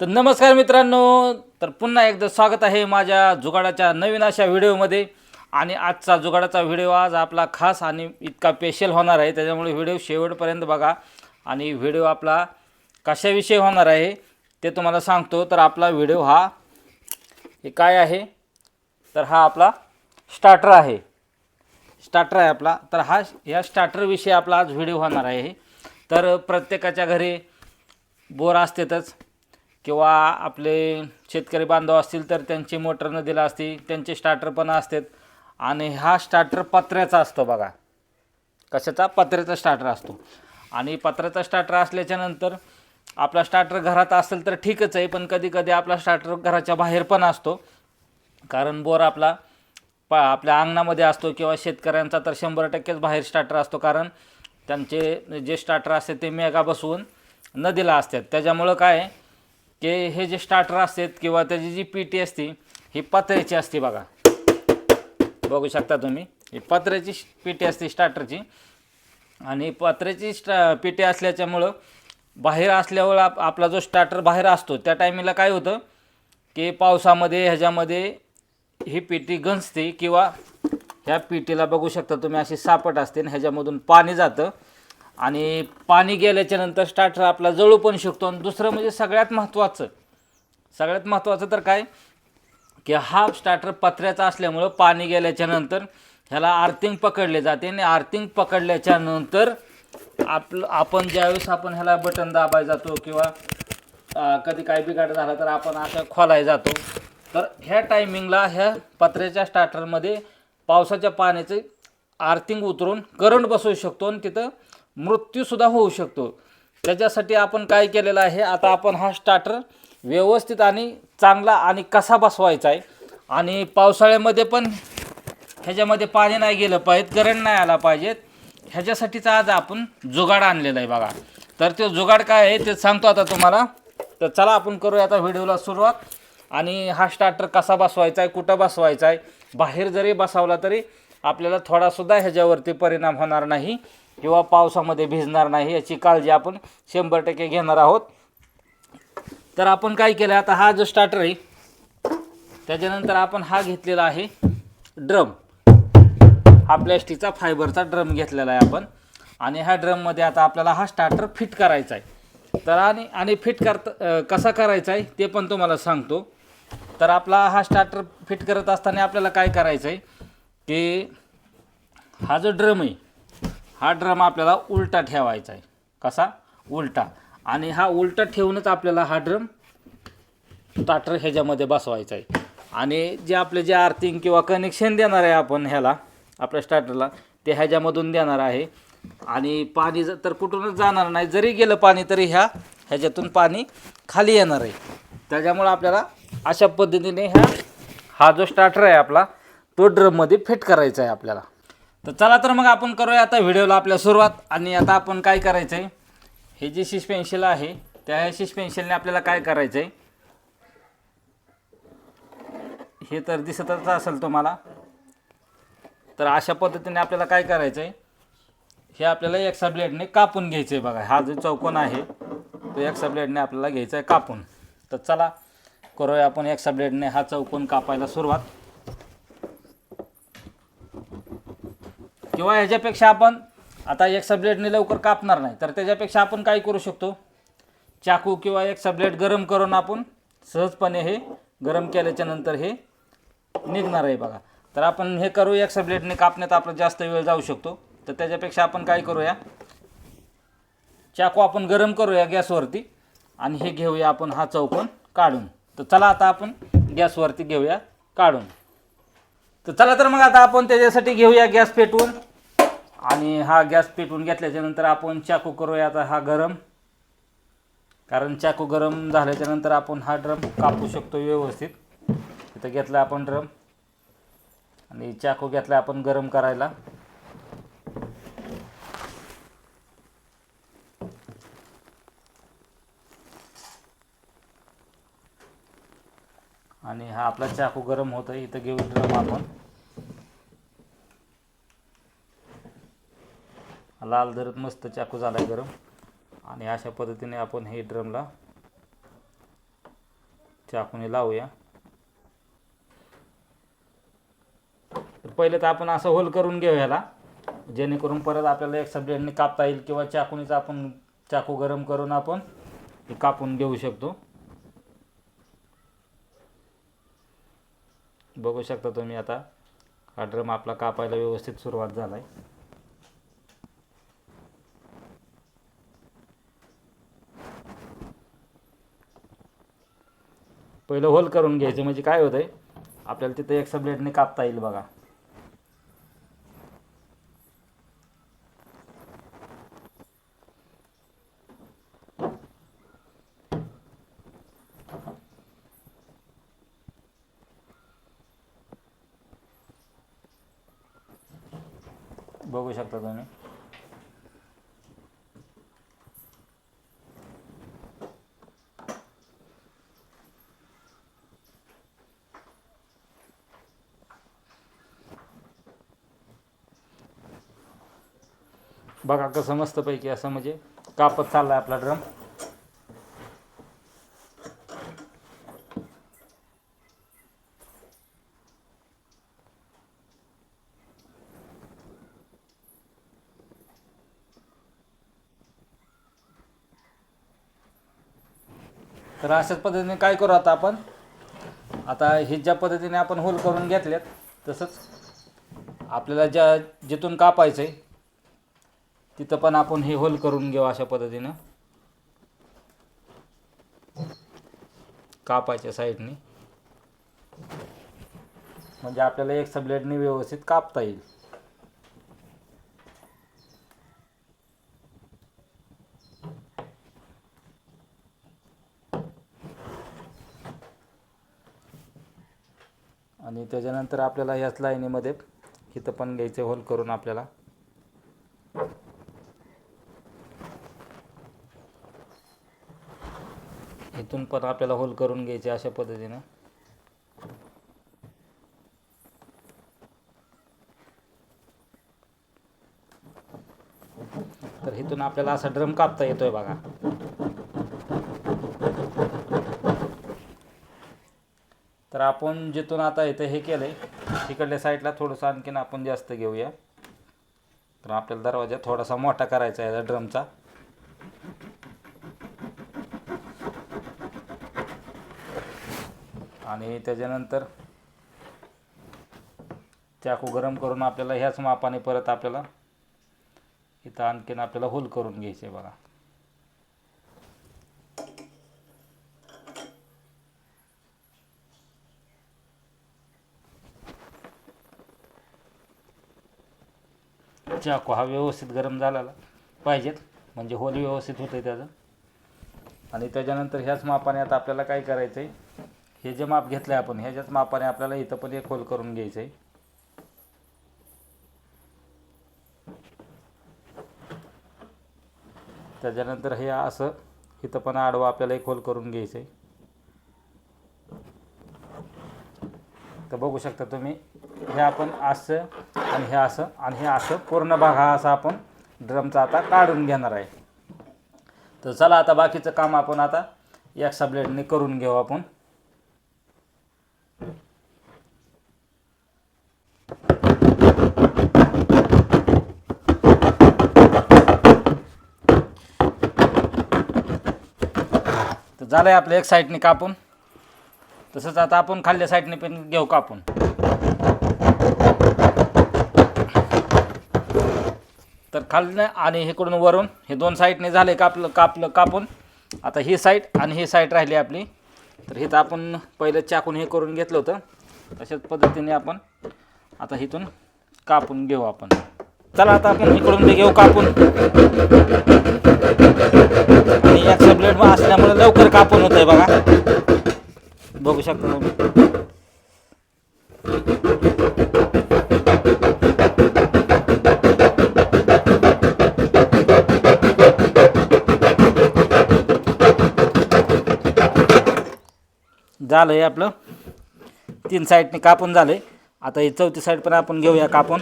तर नमस्कार मित्रांनो तर पुन्हा एकदा स्वागत आहे माझ्या जुगाडाच्या नवीन अशा व्हिडिओमध्ये. आणि आजचा जुगाडाचा व्हिडिओ आज आपला खास आणि इतका स्पेशल होणार आहे. त्याच्यामुळे व्हिडिओ शेवटपर्यंत बघा. आणि व्हिडिओ आपला कशाविषयी होणार आहे ते तुम्हाला सांगतो. तर आपला व्हिडिओ हा हे काय आहे? तर हा आपला स्टार्टर आहे. स्टार्टर आहे आपला. तर हा या स्टार्टरविषयी आपला आज व्हिडिओ होणार आहे. तर प्रत्येकाच्या घरी बोर असतेतच. किंवा आपले शेतकरी बांधव असतील तर त्यांची मोटर नदीला असते त्यांचे स्टार्टर पण असतात. आणि हा स्टार्टर पत्र्याचा असतो बघा. कशाचा? पत्र्याचा स्टार्टर असतो. आणि पत्र्याचा स्टार्टर असल्याच्यानंतर आपला स्टार्टर घरात असेल तर ठीकच आहे पण कधी कधी आपला स्टार्टर घराच्या बाहेर पण असतो. कारण बोर आपला पा आपल्या अंगणामध्ये असतो किंवा शेतकऱ्यांचा तर शंभर टक्केच बाहेर स्टार्टर असतो. कारण त्यांचे जे स्टार्टर असते ते मेगा बसवून नदीला असतात. त्याच्यामुळं काय आहे? की हे जे स्टार्टर असतात किंवा त्याची जी पीटी असते ही पत्र्याची असते बघा. बघू शकता तुम्ही. ही पत्र्याची पीटी असते स्टार्टरची आणि पत्र्याची स्टा पेटी असल्याच्यामुळं बाहेर असल्यावर आप आपला जो स्टार्टर बाहेर असतो त्या टायमिंगला काय होतं की पावसामध्ये ह्याच्यामध्ये ही पेटी गंजते किंवा ह्या पेटीला बघू शकता तुम्ही अशी सापट असते आणि ह्याच्यामधून पाणी जातं. आणि पाणी गेल्याच्यानंतर स्टार्टर आपला जळू पण शकतो. आणि दुसरं म्हणजे सगळ्यात महत्त्वाचं सगळ्यात महत्त्वाचं तर काय? की हा स्टार्टर पत्र्याचा असल्यामुळं पाणी गेल्याच्यानंतर ह्याला आर्थिंग पकडले जाते. आणि आर्थिंग पकडल्याच्या नंतर आपलं आपण ज्यावेळेस आपण ह्याला बटन दाबाय जातो किंवा कधी काय बिघाड झाला तर आपण असं खोलाय जातो. तर ह्या टायमिंगला ह्या पत्र्याच्या स्टार्टरमध्ये पावसाच्या पाण्याचे आर्थिंग उतरून करंट बसवू शकतो. आणि तिथं मृत्यूसुद्धा होऊ शकतो. त्याच्यासाठी आपण काय केलेलं आहे आता आपण हा स्टार्टर व्यवस्थित आणि चांगला आणि कसा बसवायचा आहे. आणि पावसाळ्यामध्ये पण ह्याच्यामध्ये पाणी नाही गेलं पाहिजे करंट नाही आला पाहिजेत ह्याच्यासाठीचा आज आपण जुगाड आणलेला आहे बघा. तर ते जुगाड काय आहे ते सांगतो आता तुम्हाला. तर चला आपण करूया आता व्हिडिओला सुरुवात. आणि हा स्टार्टर कसा बसवायचा आहे कुठं बसवायचा आहे बाहेर जरी बसवला तरी आपल्याला थोडासुद्धा ह्याच्यावरती परिणाम होणार नाही. किंवा पावसामध्ये भिजणार नाही याची काळजी आपण शंभर टक्के घेणार आहोत. तर आपण काय केलं आता हा जो स्टार्टर आहे त्याच्यानंतर आपण हा घेतलेला आहे ड्रम. हा प्लॅस्टिकचा फायबरचा ड्रम घेतलेला आहे आपण. आणि ह्या ड्रममध्ये आता आपल्याला हा स्टार्टर फिट करायचा आहे. तर आणि आणि फिट करता कसा करायचा आहे ते पण तुम्हाला सांगतो. तर आपला हा स्टार्टर फिट करत असताना आपल्याला काय करायचं आहे की हा जो ड्रम आहे हा ड्रम आपल्याला उलटा ठेवायचा आहे. कसा? उलटा. आणि हा उलटा ठेवूनच आपल्याला हा ड्रम स्टार्टर ह्याच्यामध्ये बसवायचा आहे. आणि जे आपले जे आर्थिंग किंवा कनेक्शन देणार आहे आपण ह्याला आपल्या स्टार्टरला ते ह्याच्यामधून देणार आहे. आणि पाणी जर तर कुठूनच जाणार नाही. जरी गेलं पाणी तरी ह्या ह्याच्यातून पाणी खाली येणार आहे. त्याच्यामुळं आपल्याला अशा पद्धतीने ह्या हा जो स्टार्टर आहे आपला तो ड्रममध्ये फिट करायचा आहे आपल्याला. तर चला तर मग आपण करूया आता व्हिडिओला आपल्या सुरुवात. आणि आता आपण काय करायचं आहे हे जे शिश पेन्शिल आहे त्या ह्या शिश पेन्शिलने आपल्याला काय करायचं आहे हे तर दिसतच असेल तुम्हाला. तर अशा पद्धतीने आपल्याला काय करायचं आहे हे आपल्याला एक्सा ब्लेडने कापून घ्यायचं आहे बघा. हा जो चौकोन आहे तो एक्सा ब्लेडने आपल्याला घ्यायचा आहे कापून. तर चला करूया आपण एक्सा ब्लेडने हा चौकोन कापायला सुरुवात. किंवा ह्याच्यापेक्षा आपण आता एक ब्लेडने लवकर कापणार नाही तर त्याच्यापेक्षा आपण काय करू शकतो? चाकू किंवा एक ब्लेड गरम करून आपण सहजपणे हे गरम केल्याच्यानंतर हे निघणार आहे बघा. तर आपण हे करू एक ब्लेडने कापण्यात आपला जास्त वेळ जाऊ शकतो. तर त्याच्यापेक्षा आपण काय करूया? चाकू आपण गरम करूया गॅसवरती आणि हे घेऊया आपण हा चौकोन काढून. तर चला आता आपण गॅसवरती घेऊया काढून. तर चला तर मग आता आपण त्याच्यासाठी घेऊया गॅस पेटवून. आणि हा गॅस पेटवून घेतल्याच्यानंतर आपण चाकू करूया आता हा गरम. कारण चाकू गरम झाल्याच्यानंतर आपण हा ड्रम कापू शकतो व्यवस्थित. इथं घेतला आपण ड्रम. आणि चाकू घेतला आपण गरम करायला. आणि हा आपला चाकू गरम होतं इथं घेऊ ड्रम आपण. लाल धरत मस्त चाकू झाला आहे गरम. आणि अशा पद्धतीने आपण हे ड्रमला चाकूने लावूया. तर पहिले तर आपण असं होल करून घेऊ ह्याला. जेणेकरून परत आपल्याला एक ब्लेडने कापता येईल किंवा चाकूनीचा आपण चाकू गरम करून आपण हे कापून घेऊ शकतो. बघू शकता तुम्ही आता हा ड्रम आपला कापायला व्यवस्थित सुरुवात झाला आहे पहिलं होल करून घ्यायचं म्हणजे काय होतंय आपल्याला तिथे एक ब्लेडने कापता येईल बघा. बघू शकता तुम्ही. बघा कसं मस्तपैकी असं म्हणजे कापत चाललाय आपला ड्रम. तर अशाच पद्धतीने काय करू आता आपण? आता हे ज्या पद्धतीने आपण होल करून घेतल्यात तसंच आपल्याला ज्या जिथून कापायचं आहे तिथं पण आपण हे होल करून घेऊ अशा पद्धतीनं. कापायच्या साईडने. म्हणजे आपल्याला एक सबलेटने व्यवस्थित कापता येईल. आणि त्याच्यानंतर आपल्याला ह्याच लाईनीमध्ये इथं पण घ्यायचे होल करून आपल्याला. इथून पण आपल्याला होल करून घ्यायचे अशा पद्धतीनं. तर इथून आपल्याला असा ड्रम कापता येतोय बघा. तर आपण जिथून आता इथं हे केलंय तिकडल्या साईडला थोडंसं आणखीन आपण जास्त घेऊया. तर आपल्याला दरवाजा थोडासा मोठा करायचा आहे ड्रमचा. आणि त्याच्यानंतर चाकू गरम करून आपल्याला ह्याच मापाने परत आपल्याला इथं आणखीन आपल्याला होल करून घ्यायचे बघा. चाकू हा व्यवस्थित गरम झालेला पाहिजेत म्हणजे होल व्यवस्थित होतं आहे त्याचं. आणि त्याच्यानंतर ह्याच मापाने आता आपल्याला काय करायचं आहे हे जे माप घेतलं आहे आपण ह्याच्याच मापाने आपल्याला इथं पण एक होल करून घ्यायचं आहे त्याच्यानंतर हे असं इथं पण आडवा आपल्याला एक होल करून घ्यायचं आहे तर बघू शकता तुम्ही हे आपण असं आणि हे असं आणि हे असं पूर्ण भाग हा असा आपण ड्रमचा आता काढून घेणार आहे. तर चला आता बाकीचं काम आपण आता एक्सा ब्लेडने करून घेऊ आपण. तर झालं आहे आपलं एक साईडने कापून. तसंच आता आपण खाल्ल्या साईडने पण घेऊ कापून. तर खालनं आणि इकडून वरून हे दोन साईडने झाले कापलं कापलं कापून. आता ही साईड आणि ही साईड राहिली आपली. तर इथं आपण पहिलं चाकून हे करून घेतलं होतं. तशाच पद्धतीने आपण आता इथून कापून घेऊ आपण. चला आता आपण इकडून ते घेऊ कापून. आणि एक्स्ट्रा ब्लेड असल्यामुळे लवकर कापून होत आहे बघा. बघू शकता तुम्ही. झालं आहे आपलं. तीन साईडने कापून झालं आहे आता ही चौथी साईड पण आपण घेऊया कापून.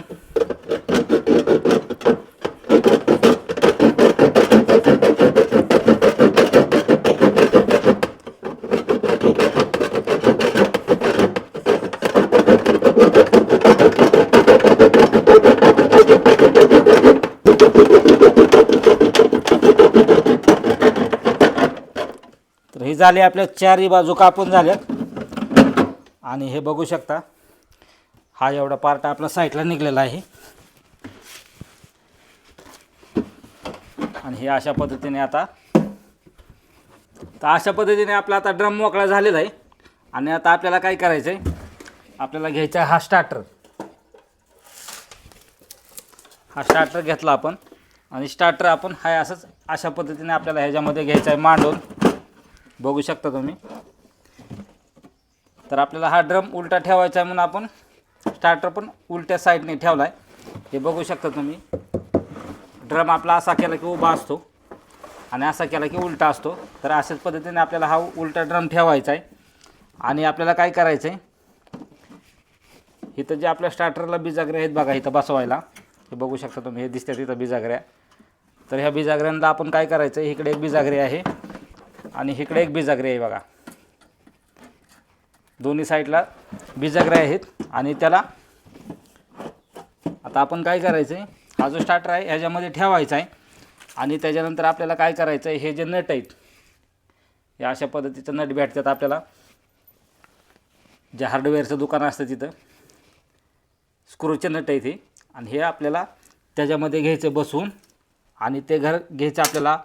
ही झाली आपल्या चारही बाजू कापून झाल्यात. आणि हे बघू शकता हा एवढा पार्ट आपला साईडला निघलेला आहे. आणि हे अशा पद्धतीने आता तर अशा पद्धतीने आपला आता ड्रम मोकळा झालेला आहे. आणि आता आपल्याला काय करायचं आहे आपल्याला घ्यायचा आहे हा स्टार्टर हा स्टार्टर घेतला आपण. आणि स्टार्टर आपण हाय असंच अशा पद्धतीने आपल्याला ह्याच्यामध्ये घ्यायचा आहे मांडून. बघू शकता तुम्ही. तर आपल्याला हा ड्रम उलटा ठेवायचा आहे म्हणून आपण स्टार्टर पण उलट्या साईडने ठेवला आहे हे बघू शकता तुम्ही. ड्रम आपला असा केला की उभा असतो आणि असा केला की उलटा असतो. तर अशाच पद्धतीने आपल्याला हा उलटा ड्रम ठेवायचा आहे. आणि आपल्याला काय करायचं आहे इथं जे आपल्या स्टार्टरला बिजागरे आहेत बघा इथं बसवायला. हे बघू शकता तुम्ही हे दिसतात इथं बिजागऱ्या. तर ह्या बिजागऱ्यांना आपण काय करायचं आहे इकडे एक बिजागरी आहे. आणि इकडे एक बिजागरी आहे बघा. दोन्ही साईडला बिजागरे आहेत आणि त्याला आता आपण काय करायचं आहे हा जो स्टार्टर आहे ह्याच्यामध्ये ठेवायचा आहे. आणि त्याच्यानंतर आपल्याला काय करायचं आहे हे जे नट आहेत या अशा पद्धतीचं नट भेटतात आपल्याला. जे हार्डवेअरचं दुकान असतं तिथं. स्क्रूचे नट आहेत हे. आणि हे आपल्याला त्याच्यामध्ये घ्यायचं बसवून आणि ते घर घ्यायचं आपल्याला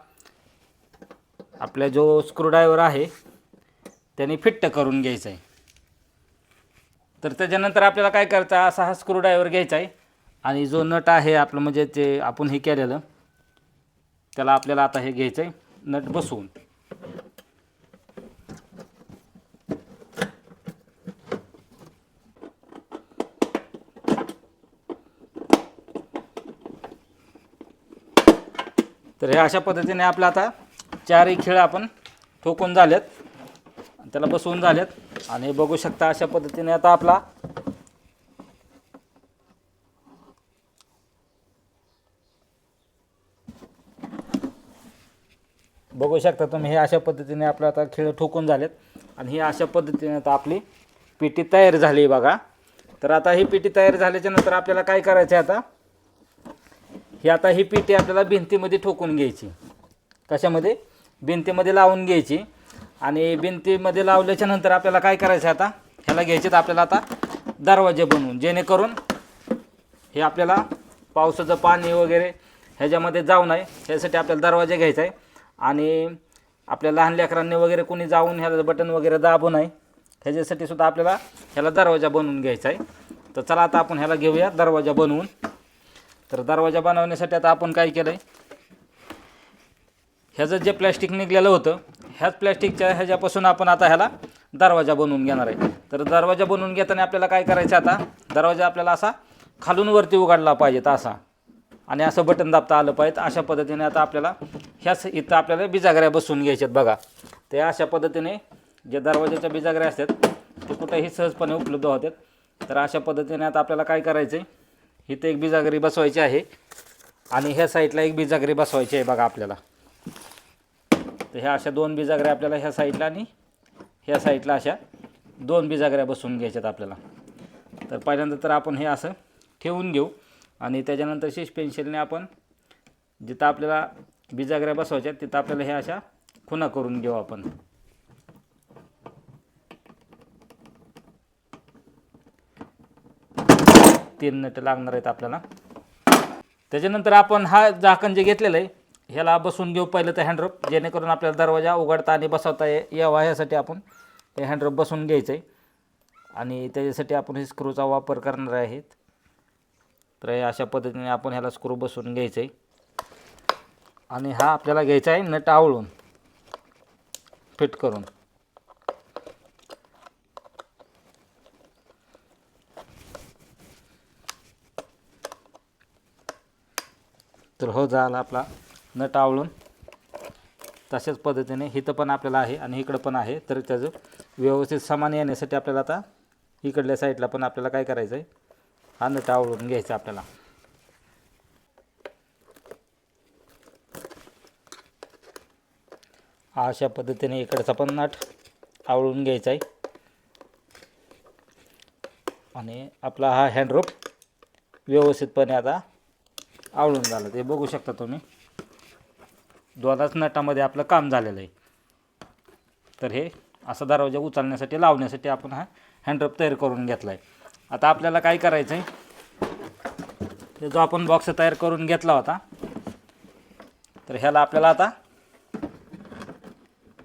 आपला जो स्क्रूड्रायव्हर आहे त्याने फिट्ट करून घ्यायचं आहे तर त्याच्यानंतर आपल्याला काय करायचं आहे, असा हा स्क्रूड्रायव्हर घ्यायचा आहे आणि जो नट आहे आपलं म्हणजे ते आपण हे केलेलं त्याला आपल्याला आता हे घ्यायचं आहे नट बसवून. तर हे अशा पद्धतीने आपलं आता चारही खेळ आपण ठोकून झालेत. त्याला बसवून झालेत. आणि बघू शकता अशा पद्धतीने आता आपला बघू शकता तुम्ही हे अशा पद्धतीने आपलं आता खेळ ठोकून झालेत. आणि हे अशा पद्धतीने आता आपली पेटी तयार झाली बघा. तर आता ही पेटी तयार झाल्याच्यानंतर आपल्याला काय करायचं आहे आता? ही आता ही पेटी आपल्याला भिंतीमध्ये ठोकून घ्यायची. कशामध्ये? भिंतीमध्ये लावून घ्यायची. आणि भिंतीमध्ये लावल्याच्या नंतर आपल्याला काय करायचं आहे आता? ह्याला घ्यायचे तर आपल्याला आता दरवाजे बनवून. जेणेकरून हे आपल्याला पावसाचं पाणी वगैरे ह्याच्यामध्ये जाऊ नये. ह्यासाठी आपल्याला दरवाजा घ्यायचा आहे. आणि आपल्या लहान लेकरांनी वगैरे कोणी जाऊन ह्याला बटन वगैरे दाबू नये. ह्याच्यासाठी सुद्धा आपल्याला ह्याला दरवाजा बनवून घ्यायचा आहे. तर चला आता आपण ह्याला घेऊया दरवाजा बनवून. तर दरवाजा बनवण्यासाठी आता आपण काय केलं आहे ह्याचं जे प्लॅस्टिक निघलेलं होतं ह्याच प्लॅस्टिकच्या ह्याच्यापासून आपण आता ह्याला दरवाजा बनवून घेणार आहे. तर दरवाजा बनवून घेताना आपल्याला काय करायचं आता? दरवाजा आपल्याला असा खालून वरती उघडला पाहिजेत असा. आणि असं बटन दाबता आलं पाहिजे अशा पद्धतीने आता आपल्याला ह्याच इथं आपल्याला बिजागऱ्या बसवून घ्यायच्यात बघा. ते अशा पद्धतीने जे दरवाजाच्या बिजागऱ्या असतात ते कुठेही सहजपणे उपलब्ध होतात. तर अशा पद्धतीने आता आपल्याला काय करायचं आहे इथं एक बिजागरी बसवायची आहे. आणि ह्या साईडला एक बिजागरी बसवायची आहे बघा आपल्याला. तर ह्या अशा दोन बिजागऱ्या आपल्याला ह्या साईडला आणि ह्या साईडला अशा दोन बिजागऱ्या बसवून घ्यायच्यात आपल्याला. तर पहिल्यांदा तर आपण हे असं ठेवून घेऊ आणि त्याच्यानंतर शेष पेन्शिलने आपण जिथं आपल्याला बिजागऱ्या बसवायच्या तिथं आपल्याला ह्या अशा खुणा करून घेऊ आपण. तीन नट लागणार आहेत आपल्याला. त्याच्यानंतर आपण हा झाकण जे घेतलेलं आहे ह्याला बसून घेऊ पहिलं तर हँडरोप जेणेकरून आपल्याला दरवाजा उघडता आणि बसवता ये यावा यासाठी आपण हे हँडरोप बसून घ्यायचं आहे आणि त्याच्यासाठी आपण हे स्क्रूचा वापर करणार आहेत. तर अशा पद्धतीने आपण ह्याला स्क्रू बसवून घ्यायचं आहे आणि हा आपल्याला घ्यायचा आहे नट आवळून. फिट करून. तर हो झाला आपला नट आवळून. तशाच पद्धतीने इथं पण आपल्याला आहे आणि इकडं पण आहे. तर त्याचं व्यवस्थित समान येण्यासाठी आपल्याला आता इकडल्या साईडला पण आपल्याला काय करायचं आहे हा नट आवळून घ्यायचा आपल्याला. अशा पद्धतीने इकडचा पण नट आवळून घ्यायचा आहे आणि आपला हा हँडरोप व्यवस्थितपणे आता आवळून झालं. ते बघू शकता तुम्ही. दोनच नटामध्ये आपलं काम झालेलं आहे. तर हे असा दरवाजा उचलण्यासाठी लावण्यासाठी आपण हा हँडरप तयार करून घेतला आहे आता आपल्याला काय करायचं आहे हे जो आपण बॉक्स तयार करून घेतला होता तर ह्याला आपल्याला आता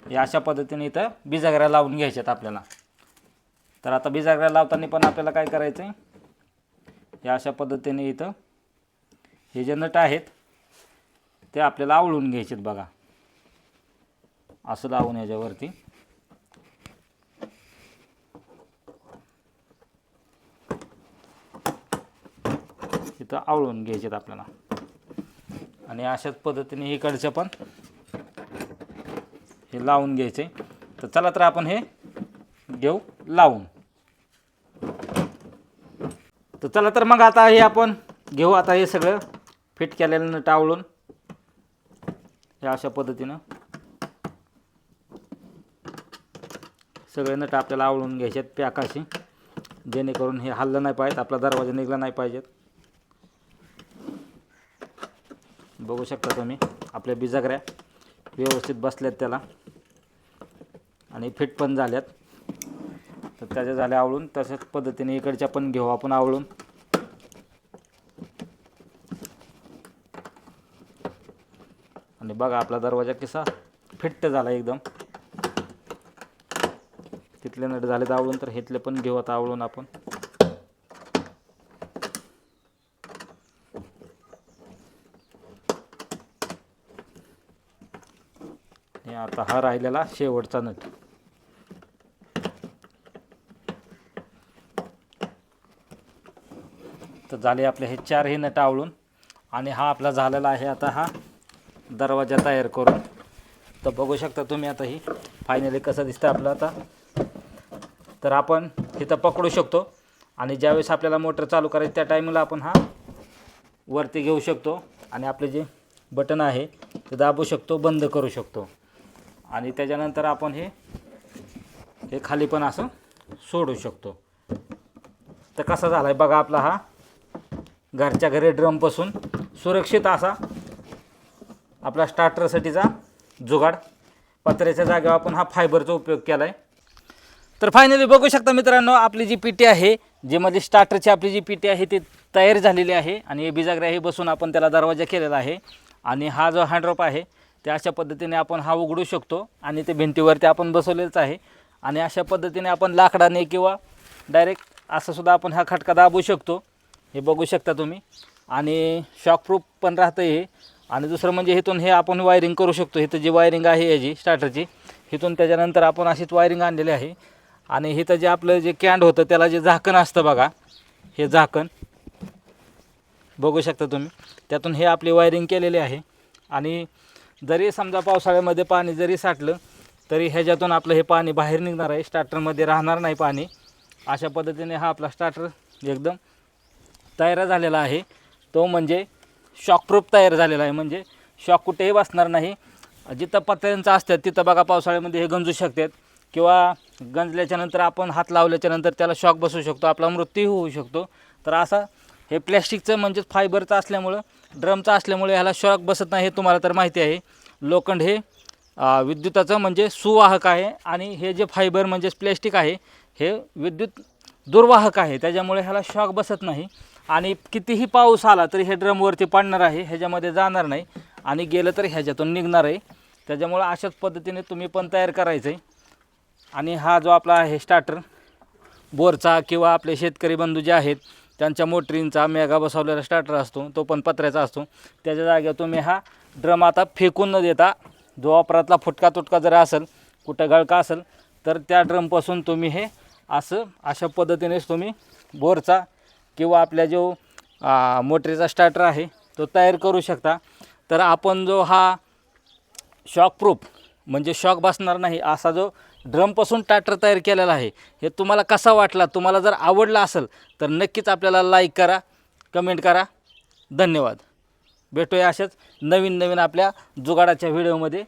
हे अशा पद्धतीने इथं बिजागऱ्या लावून घ्यायच्यात आपल्याला. तर आता बिजागऱ्या लावताना पण आपल्याला काय करायचं आहे हे अशा पद्धतीने इथं हे जे नट आहेत ते आपल्याला आवळून घ्यायचेत बघा. असं लावून याच्यावरती. इथं आवळून घ्यायचेत आपल्याला. आणि अशाच पद्धतीने इकडचं पण हे लावून घ्यायचे. तर चला तर आपण हे घेऊ लावून. तर चला तर मग आता हे आपण घेऊ. आता हे सगळं फिट केलेलं नट आवळून. हे अशा पद्धतीनं सगळे नट आपल्याला आवळून घ्यायचे आहेत पॅकाशी जेणेकरून हे हल्लं नाही पाहिजेत आपला दरवाजा निघला नाही पाहिजेत. बघू शकता तुम्ही आपल्या बिजागऱ्या व्यवस्थित बसल्यात त्याला. आणि फिट पण झाल्यात. तर त्याच्या झाल्या आवळून तशाच पद्धतीने इकडच्या पण घेऊ आपण आवळून. बघा आपला दरवाजा कसा फिट्ट झाला एकदम. तिथले नट झाले आवळून तर हेतले पण घेऊ आता आवळून आपण. हे आता हा राहिलेला शेवटचा नट. तर झाले आपले हे चार हे नट आवळून. आणि हा आपला झालेला आहे आता हा दरवाजा तयार करून. तर बघू शकता तुम्ही आता ही फायनली कसं दिसतं आपलं आता. तर आपण तिथं पकडू शकतो. आणि ज्यावेळेस आपल्याला मोटर चालू करायची त्या टायमाला आपण हा वरती घेऊ शकतो. आणि आपले जे बटन आहे ते दाबू शकतो बंद करू शकतो. आणि त्याच्यानंतर आपण हे हे खाली पण असं सोडू शकतो. तर कसा झाला आहे बघा आपला हा. घरच्या घरी ड्रमपासून सुरक्षित असा आपला स्टार्टरसाठीचा जुगाड. पत्र्याच्या जागेवर आपण हा फायबरचा उपयोग केला आहे तर फायनली बघू शकता मित्रांनो आपली जी पिटी आहे जी म्हणजे स्टार्टरची आपली जी पिटी आहे ती तयार झालेली आहे. आणि हे बिजागऱ्या हे बसून आपण त्याला दरवाजा केलेला आहे. आणि हा जो हँड्रॉप आहे ते अशा पद्धतीने आपण हा उघडू शकतो. आणि ते भिंतीवरती आपण बसवलेलंच आहे. आणि अशा पद्धतीने आपण लाकडाने किंवा डायरेक्ट असंसुद्धा आपण हा खटका दाबू शकतो. हे बघू शकता तुम्ही. आणि शॉकप्रूफ पण राहतं हे. आणि दुसरं म्हणजे इथून हे आपण वायरिंग करू शकतो. इथं जी वायरिंग आहे याची स्टार्टरची इथून त्याच्यानंतर आपण अशीच वायरिंग आणलेली आहे. आणि इथं जे आपलं जे कॅन्ड होतं त्याला जे झाकण असतं बघा हे झाकण बघू शकता तुम्ही. त्यातून हे आपली वायरिंग केलेली आहे. आणि जरी समजा पावसाळ्यामध्ये पाणी जरी साठलं तरी ह्याच्यातून आपलं हे पाणी बाहेर निघणार आहे. स्टार्टरमध्ये राहणार नाही पाणी. अशा पद्धतीने हा आपला स्टार्टर एकदम तयार झालेला आहे. तो म्हणजे शॉकप्रूफ तयार झालेला आहे. म्हणजे शॉक कुठेही बसणार नाही. जिथं पत्र्यांचं असतात तिथं बघा पावसाळ्यामध्ये हे गंजू शकतात. किंवा गंजल्याच्यानंतर आपण हात लावल्याच्यानंतर त्याला शॉक बसू शकतो आपला मृत्यू होऊ शकतो. तर असा हे प्लॅस्टिकचं म्हणजेच फायबरचं असल्यामुळं ड्रमचं असल्यामुळे ह्याला शॉक बसत नाही हे तुम्हाला तर माहिती आहे. लोखंड हे विद्युताचं म्हणजे सुवाहक आहे आणि हे जे फायबर म्हणजेच प्लॅस्टिक आहे हे विद्युत दुर्वाहक आहे. त्याच्यामुळे ह्याला शॉक बसत नाही. आणि कितीही पाऊस आला तरी हे ड्रमवरती पाडणार आहे ह्याच्यामध्ये जाणार नाही. आणि गेलं तर ह्याच्यातून निघणार आहे. त्याच्यामुळं अशाच पद्धतीने तुम्ही पण तयार करायचं आहे. आणि हा जो आपला आहे स्टार्टर बोरचा किंवा आपले शेतकरी बंधू जे आहेत त्यांच्या मोटरींचा मेगा बसवलेला स्टार्टर असतो तो पण पत्र्याचा असतो. त्याच्या जागेवर तुम्ही हा ड्रम आता फेकून न देता जो वापरातला फुटका तुटका जर असेल कुठं गळका असेल तर त्या ड्रमपासून तुम्ही हे असं अशा पद्धतीनेच तुम्ही बोरचा किंवा आपल्या जो मोटरीचा स्टार्टर आहे तो तयार करू शकता. तर आपण जो हा शॉक प्रूफ म्हणजे शॉक बसणार नाही असा जो ड्रमपासून टाटर तयार केलेला आहे हे तुम्हाला कसा वाटला तुम्हाला जर आवडला असेल तर नक्कीच आपल्याला लाईक करा कमेंट करा. धन्यवाद. भेटूया अशाच नवीन नवीन आपल्या जुगाडाच्या व्हिडिओमध्ये